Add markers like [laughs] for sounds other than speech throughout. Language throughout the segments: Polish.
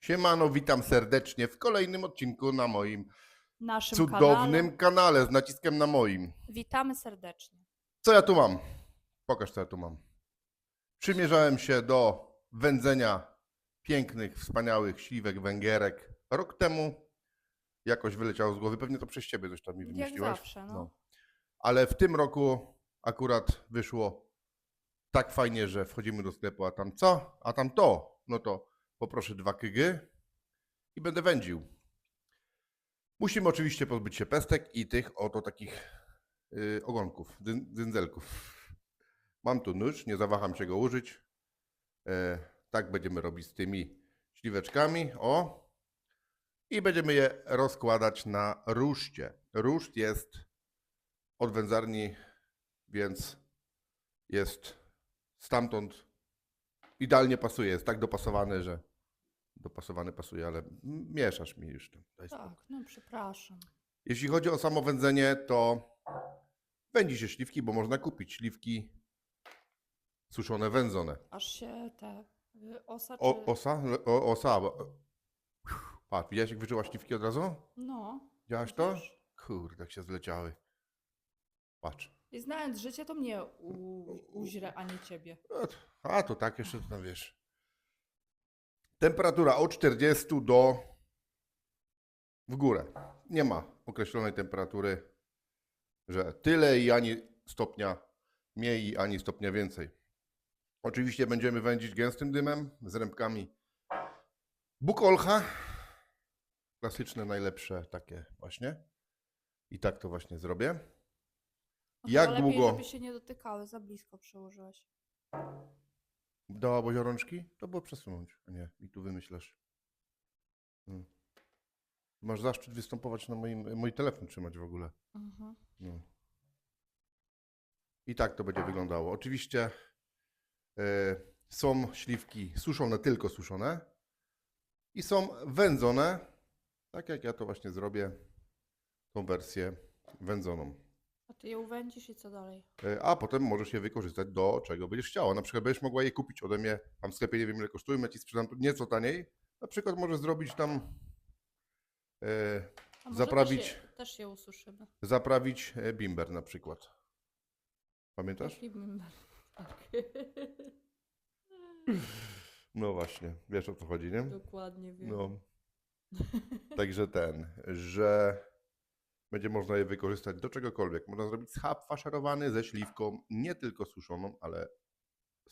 Siemano, witam serdecznie w kolejnym odcinku na moim naszym cudownym kanale. kanale z naciskiem na moim. Witamy serdecznie. Co ja tu mam? Pokaż, co ja tu mam. Przymierzałem się do wędzenia pięknych, wspaniałych śliwek węgierek rok temu. Jakoś wyleciało z głowy. Pewnie to przez ciebie coś tam mi Jak wymyśliłeś. zawsze, no. Ale w tym roku akurat wyszło tak fajnie, że wchodzimy do sklepu, a tam co? A tam to. No to poproszę dwa kygy i będę wędził. Musimy oczywiście pozbyć się pestek i tych oto takich yy, ogonków, dyn. Mam tu nóż, nie zawaham się go użyć. E, tak będziemy robić z tymi śliweczkami. O! I będziemy je rozkładać na ruszcie. Ruszt jest od wędzarni, więc jest stamtąd idealnie pasuje. Jest tak dopasowany, że dopasowany pasuje, ale mieszasz mi już tam. Daj spokój. Tak, no przepraszam. Jeśli chodzi o samo wędzenie, to wędzi się śliwki, bo można kupić śliwki suszone, wędzone. Aż się te y, osa czy... O, osa? O, osa. bo- Patrz, widziałeś jak wyżyła śliwki od razu? No. Widziałaś to? widzisz? Kurde, jak się zleciały. Patrz. I znając życie, to mnie u, uźre, a nie ciebie. No A, to tak jeszcze tam wiesz. Temperatura od 40 do w górę. Nie ma określonej temperatury, że tyle i ani stopnia mniej, ani stopnia więcej. Oczywiście będziemy wędzić gęstym dymem z rębkami bukolcha. Klasyczne, najlepsze takie właśnie. I tak to właśnie zrobię. No Jak chyba lepiej, długo? żeby się nie dotykały, za blisko przyłożyłeś. Dałabyś rączki? To było przesunąć. A nie, i tu wymyślasz. Hmm. Masz zaszczyt występować na moim, mój telefon trzymać w ogóle. Mhm. No. I tak to będzie wyglądało. Oczywiście e, są śliwki suszone, tylko suszone. I są wędzone, tak jak ja to właśnie zrobię, tą wersję wędzoną. Ty je uwędzisz i co dalej? E, A potem możesz je wykorzystać do czego będziesz chciała. Na przykład będziesz mogła je kupić ode mnie, tam w sklepie nie wiem ile kosztują, ja ci sprzedam tu nieco taniej. Na przykład możesz zrobić tam, e, A może Zaprawić- Też, je, też je ususzymy. zaprawić e, bimber na przykład. Pamiętasz? Taki bimber. [laughs] Tak. No właśnie, wiesz o co chodzi, nie? Dokładnie wiem. No. Także ten, że będzie można je wykorzystać do czegokolwiek. Można zrobić schab faszerowany ze śliwką, nie tylko suszoną, ale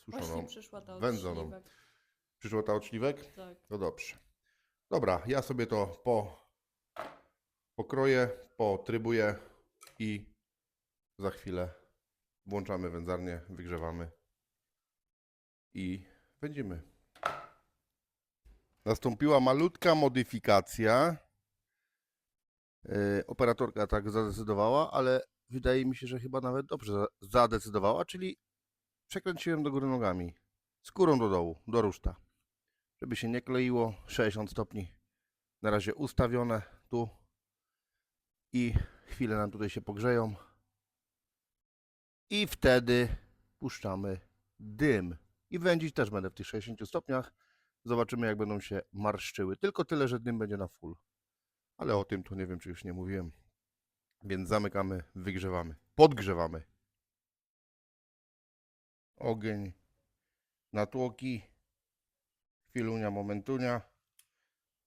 Właśnie suszoną. przyszła ta od wędzoną. śliwek. Przyszło ta od śliwek? Tak. No dobrze. Dobra, ja sobie to po, pokroję, potrybuję i za chwilę włączamy wędzarnię, wygrzewamy i wędzimy. Nastąpiła malutka modyfikacja. Yy, operatorka tak zadecydowała, ale wydaje mi się, że chyba nawet dobrze za- zadecydowała, czyli przekręciłem do góry nogami, skórą do dołu, do ruszta żeby się nie kleiło. 60 stopni na razie ustawione tu i chwilę nam tutaj się pogrzeją. I wtedy puszczamy dym. I wędzić też będę w tych 60 stopniach. Zobaczymy jak będą się marszczyły. Tylko tyle, że dym będzie na full. Ale o tym to nie wiem, czy już nie mówiłem. Więc zamykamy, wygrzewamy, podgrzewamy. Ogień na tłoki. Chwilunia, momentunia.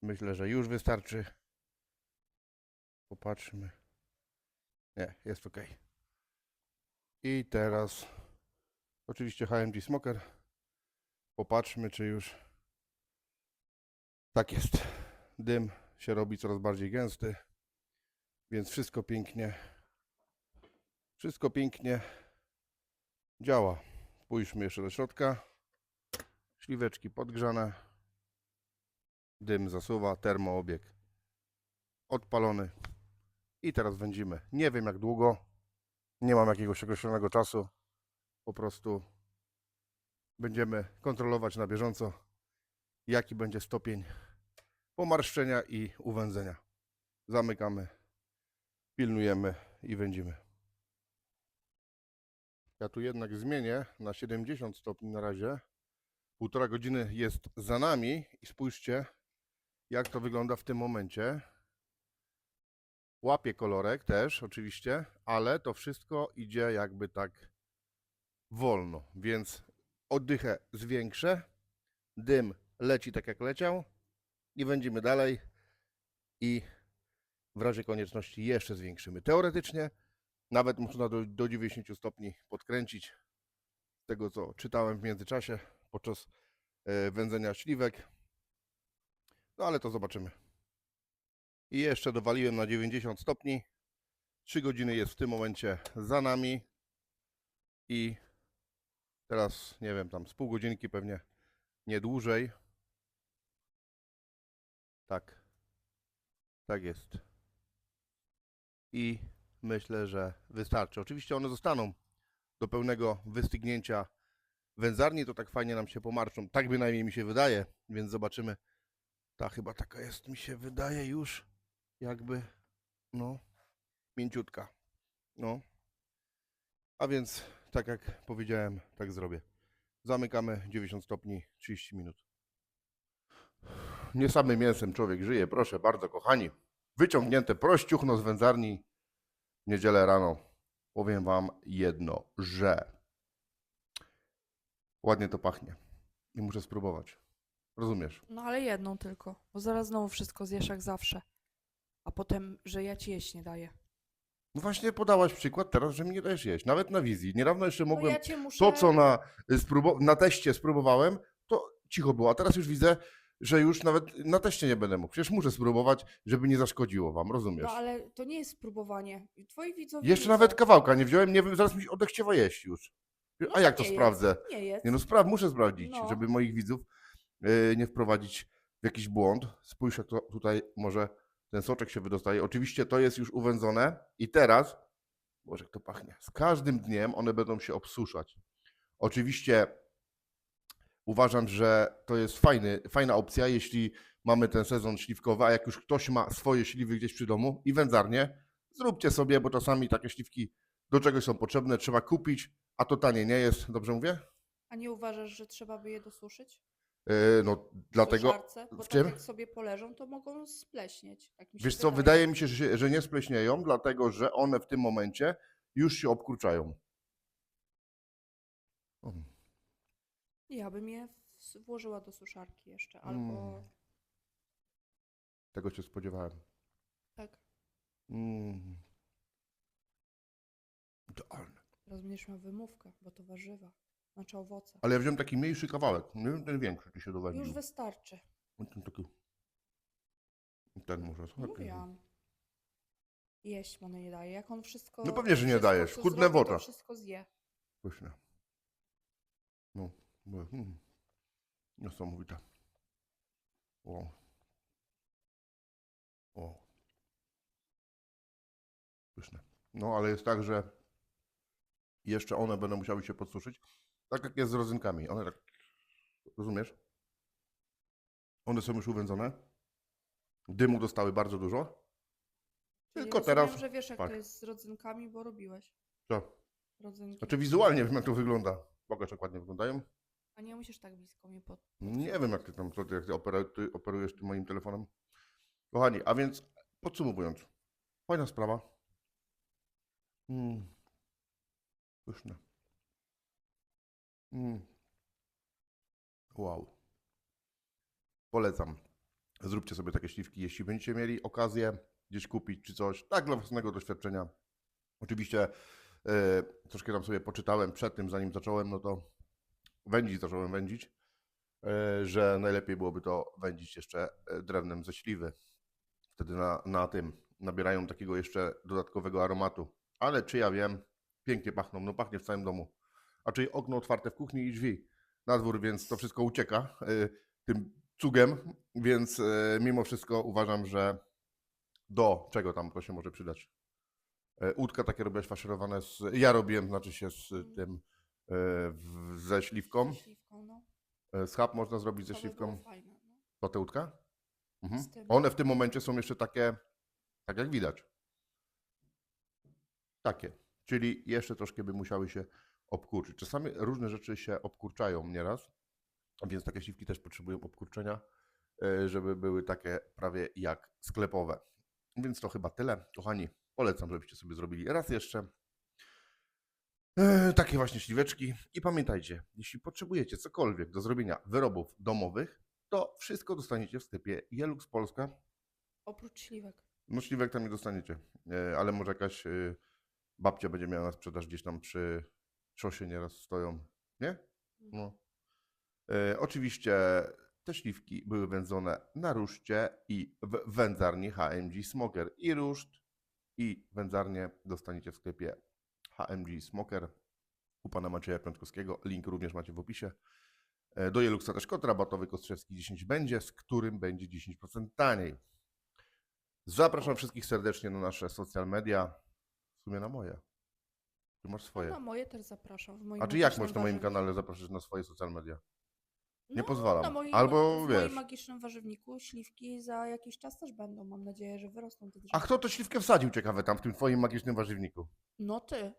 Myślę, że już wystarczy. Popatrzmy. Nie, jest ok. I teraz oczywiście HMG Smoker. Popatrzmy, czy już tak jest. Dym się robi coraz bardziej gęsty, więc wszystko pięknie, wszystko pięknie działa. Spójrzmy jeszcze do środka. Śliweczki podgrzane. Dym zasuwa, termoobieg odpalony. I teraz wędzimy. Nie wiem jak długo. Nie mam jakiegoś określonego czasu. Po prostu będziemy kontrolować na bieżąco, jaki będzie stopień pomarszczenia i uwędzenia. Zamykamy, pilnujemy i wędzimy. Ja tu jednak zmienię na 70 stopni na razie. Półtora godziny jest za nami i spójrzcie, jak to wygląda w tym momencie. Łapię kolorek też, oczywiście, ale to wszystko idzie jakby tak wolno, więc oddychę zwiększę, dym leci tak jak leciał i będziemy dalej i w razie konieczności jeszcze zwiększymy. Teoretycznie nawet można do, do 90 stopni podkręcić z tego, co czytałem w międzyczasie podczas e, wędzenia śliwek. No ale to zobaczymy. I jeszcze dowaliłem na 90 stopni. 3 godziny jest w tym momencie za nami. I teraz, nie wiem, tam z pół godzinki pewnie nie dłużej. Tak. Tak jest. I myślę, że wystarczy. Oczywiście one zostaną do pełnego wystygnięcia wędzarni. To tak fajnie nam się pomarszczą. Tak bynajmniej mi się wydaje, więc zobaczymy. Ta chyba taka jest, mi się wydaje już jakby, no, mięciutka. No. A więc, tak jak powiedziałem, tak zrobię. Zamykamy 90 stopni, 30 minut. Nie samym mięsem człowiek żyje, proszę bardzo, kochani. Wyciągnięte prościuchno z wędzarni w niedzielę rano. Powiem wam jedno, że ładnie to pachnie i muszę spróbować. Rozumiesz? No ale jedną tylko, bo zaraz znowu wszystko zjesz jak zawsze. A potem, że ja ci jeść nie daję. No właśnie podałaś przykład teraz, że mi nie dajesz jeść. Nawet na wizji. Niedawno jeszcze Bo mogłem ja cię muszę... to, co na, y, spróbu- na teście spróbowałem, to cicho było. A teraz już widzę, że już nawet na teście nie będę mógł. Przecież muszę spróbować, żeby nie zaszkodziło wam, rozumiesz? No ale to nie jest spróbowanie. Twoi widzowie Jeszcze nawet kawałka nie wziąłem, nie wiem, zaraz mi się odechciewa jeść już. No A jak to nie jest, sprawdzę? Nie jest. Nie no, spraw, muszę sprawdzić, No. żeby moich widzów y, nie wprowadzić w jakiś błąd. Spójrz, jak to tutaj może ten soczek się wydostaje. Oczywiście to jest już uwędzone i teraz, Boże, jak to pachnie, z każdym dniem one będą się obsuszać. Oczywiście uważam, że to jest fajny, fajna opcja, jeśli mamy ten sezon śliwkowy, a jak już ktoś ma swoje śliwy gdzieś przy domu i wędzarnię, zróbcie sobie, bo czasami takie śliwki do czegoś są potrzebne, trzeba kupić, a to tanie nie jest, dobrze mówię? A nie uważasz, że trzeba by je dosuszyć? Yy, no, dlatego, suszarce? Bo w czym? tak jak sobie poleżą, to mogą spleśnieć. Tak mi się wiesz co, wydaje mi się, że, że nie spleśnieją, dlatego że one w tym momencie już się obkurczają. O, Ja bym je w- włożyła do suszarki jeszcze, albo Mm. tego się spodziewałem. tak. Mm. Idealne. Teraz będziesz miał wymówkę, bo to warzywa. Znaczy owoce. Ale ja wziąłem taki mniejszy kawałek, nie wiem, ten większy, czy się doweźmił. Już wystarczy. Ten taki... Ten może, słuchaj. Mówiłam. Jeść mu nie daje. Jak on wszystko. No pewnie, że nie wszystko, dajesz. co Chudne zrobi, woda. To wszystko zje. Pyszne. No, bo- mm. Niesamowite. Wow. Wow. Pyszne. No, ale jest tak, że jeszcze one będą musiały się podsuszyć. Tak jak jest z rodzynkami. One tak, rozumiesz? One są już uwędzone. Dymu dostały bardzo dużo. Czyli Tylko rozumiem, teraz- że wiesz, jak tak. to jest z rodzynkami, bo robiłeś Co? rodzynki. Znaczy wizualnie wiem, jak to wygląda. Pokaż, jak ładnie wyglądają. A nie musisz tak blisko mnie pod. Nie wiem, jak ty tam, co ty, jak ty, operu, ty operujesz tym moim telefonem. Kochani, a więc podsumowując, fajna sprawa. Mm. Pyszne. Mm. Wow. Polecam. Zróbcie sobie takie śliwki, jeśli będziecie mieli okazję gdzieś kupić czy coś, tak dla własnego doświadczenia. Oczywiście e, troszkę tam sobie poczytałem przed tym, zanim zacząłem, no to wędzić zacząłem wędzić e, że najlepiej byłoby to wędzić jeszcze e, drewnem ze śliwy. Wtedy na, na tym nabierają takiego jeszcze dodatkowego aromatu. Ale czy ja wiem, pięknie pachną, no pachnie w całym domu. A czyli okno otwarte w kuchni i drzwi na dwór, więc to wszystko ucieka e, tym cugiem, więc mimo wszystko uważam, że do czego tam to się może przydać? Łódka takie robiłaś faszerowane z, ja robiłem, znaczy się z tym, w, ze śliwką. Śliwką, no. E, Schab można zrobić ze To by było śliwką. fajne, no. Pateutka? Mhm. Z tym. One w tym momencie są jeszcze takie, tak jak widać. Takie. Czyli jeszcze troszkę by musiały się obkurczyć. Czasami różne rzeczy się obkurczają nieraz, a więc takie śliwki też potrzebują obkurczenia. e, żeby były takie prawie jak sklepowe. Więc to chyba tyle. Kochani, polecam, żebyście sobie zrobili raz jeszcze. E, takie właśnie śliweczki. I pamiętajcie, jeśli potrzebujecie cokolwiek do zrobienia wyrobów domowych, to wszystko dostaniecie w sklepie Jelux Polska. Oprócz śliwek. No śliwek tam nie dostaniecie, e, ale może jakaś e, babcia będzie miała na sprzedaż gdzieś tam przy szosie nieraz stoją, nie? No. E, oczywiście te śliwki były wędzone na ruszcie i w wędzarni HMG Smoker. I ruszt, i wędzarnię dostaniecie w sklepie HMG Smoker u pana Macieja Piątkowskiego. Link również macie w opisie. E, Do Jeluxa też kod rabatowy Kostrzewski 10 będzie, z którym będzie 10% taniej. Zapraszam wszystkich serdecznie na nasze social media. W sumie na moje. Ty masz No, swoje. na moje też zapraszam. W moim A czy jak możesz na moim warzywniku. kanale zapraszać na swoje social media? nie No, pozwalam. Na moim, Albo w wiesz. moim magicznym warzywniku śliwki za jakiś czas też będą. Mam nadzieję, że wyrosną te drzewa. A kto to śliwkę wsadził ciekawe tam w tym twoim magicznym warzywniku? No ty.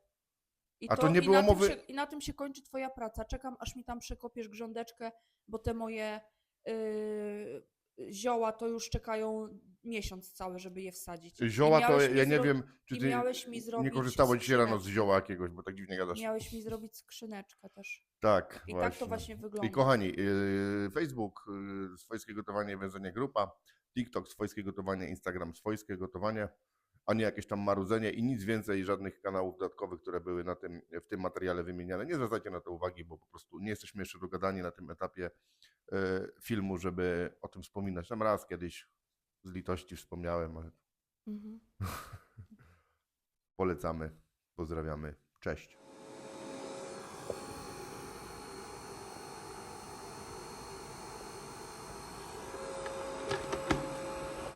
I A to nie i było na mowy- się, I na tym się kończy twoja praca. Czekam, aż mi tam przekopiesz grządeczkę, bo te moje yy, zioła to już czekają miesiąc cały, żeby je wsadzić. I Zioła to miałeś mi ja nie zro- wiem, czy i ty miałeś mi nie zrobić korzystałeś dzisiaj rano z skrzyneczkę. zioła jakiegoś, bo tak dziwnie gadasz. Miałeś mi zrobić skrzyneczkę też. Tak, I właśnie. tak to właśnie wygląda. I kochani, yy, Facebook, yy, swojskie gotowanie, wędzenie grupa, TikTok, swojskie gotowanie, Instagram, swojskie gotowanie, a nie jakieś tam marudzenie i nic więcej, żadnych kanałów dodatkowych, które były na tym, w tym materiale wymieniane. Nie zwracajcie na to uwagi, bo po prostu nie jesteśmy jeszcze dogadani na tym etapie yy, filmu, żeby o tym wspominać. Tam raz kiedyś z litości wspomniałem, ale Mhm. [laughs] polecamy, pozdrawiamy, cześć.